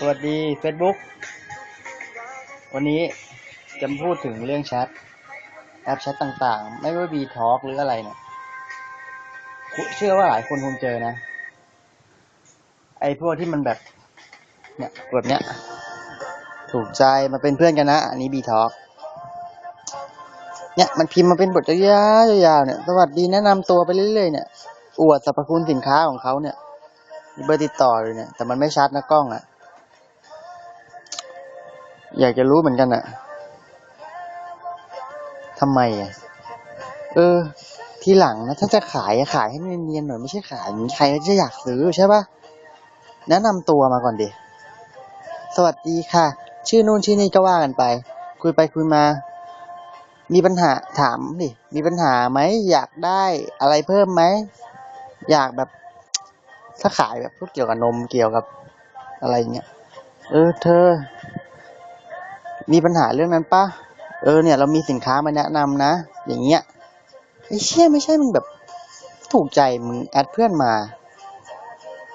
สวัสดี Facebook วันนี้จะพูดถึงเรื่องแชทแอปแชทต่างๆ ไม่ว่า B Talk หรืออะไรเนี่ยเชื่อว่าหลายคนคงเจอนะ ไอ้พวกที่มันแบบ เนี่ยแบบเนี้ย ถูกใจมาเป็นเพื่อนกันนะ อันนี้ B Talk เนี่ยมันพิมพ์มาเป็นบทยาวๆยาวๆเนี่ย สวัสดีแนะนำตัวไปเรื่อยๆเนี่ย อวดสรรพคุณสินค้าของเขาเนี่ยมีเบอร์ติดต่อเลยเนี่ย แต่มันไม่ชัดนะกล้องอะ่ะ อยากจะรู้เหมือนกันอะ่ะทำไมอะ่ะเออ ทีหลังนะถ้าจะขายขายให้เนียนๆหน่อยไม่ใช่ขายอย่างนี้ใครจะอยากซื้อใช่ปะแนะนำตัวมาก่อนดิสวัสดีค่ะ ชื่อนู่นชื่อนี่ก็ว่ากันไป คุยไปคุยมา มีปัญหาถามดิมีปัญหาไหมอยากได้อะไรเพิ่มไหมอยากแบบ ถ้าขายแบบพวกเกี่ยวกับนมเกี่ยวกับอะไรเงี้ยเออ เธอ มีปัญหาเรื่องนั้นปะเออเนี่ยเรามีสินค้ามาแนะนำนะ อย่างเงี้ยไอ้เชี่ยไม่ใช่มึงแบบ ถูกใจมึงแอดเพื่อนมา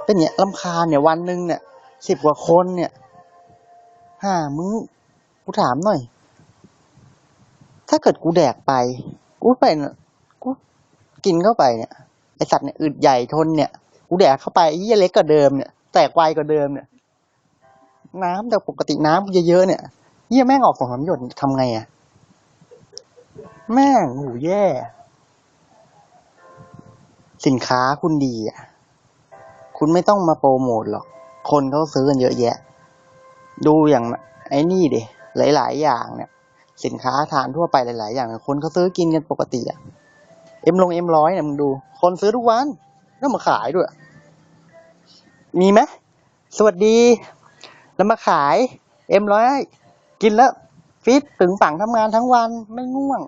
เป็นเนี้ยลำคาเนี่ยวันหนึ่งเนี่ยสิบกว่าคนเนี่ยฮ่ามึงกูถามหน่อย ถ้าเกิดกูแดกไป กูไปกูกินเข้าไปเนี่ยไอสัตว์เนี่ยอึดใหญ่ทนเนี่ย กูแดกเข้าไปไอ้เหี้ยเล็กกว่าเดิมเนี่ยแตกไวกว่าเดิมเนี่ย น้ำแต่ปกติน้ำกูเยอะๆเนี่ย เหี้ยแม่งออกสองสามหยดทำไงอะแม่งหูแย่ สินค้าคุณดีอะคุณไม่ต้องมาโปรโมทหรอก คนเขาซื้อกันเยอะแยะ ดูอย่างไอ้นี่ดิหลาย ๆ อย่างเนี่ย สินค้าทานทั่วไปหลาย ๆ อย่าง คนเขาซื้อกินกันปกติอะเอ็มลงเอ็มร้อยเนี่ยมึงดู คนซื้อทุกวันแล้วมาขายด้วย มีไหมสวัสดี แล้วมาขายเอ็มร้อย กินแล้วฟิตถึงปั่งทำงานทั้งวันไม่ง่วง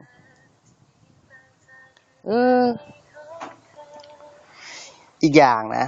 เออ อีกอย่างนะ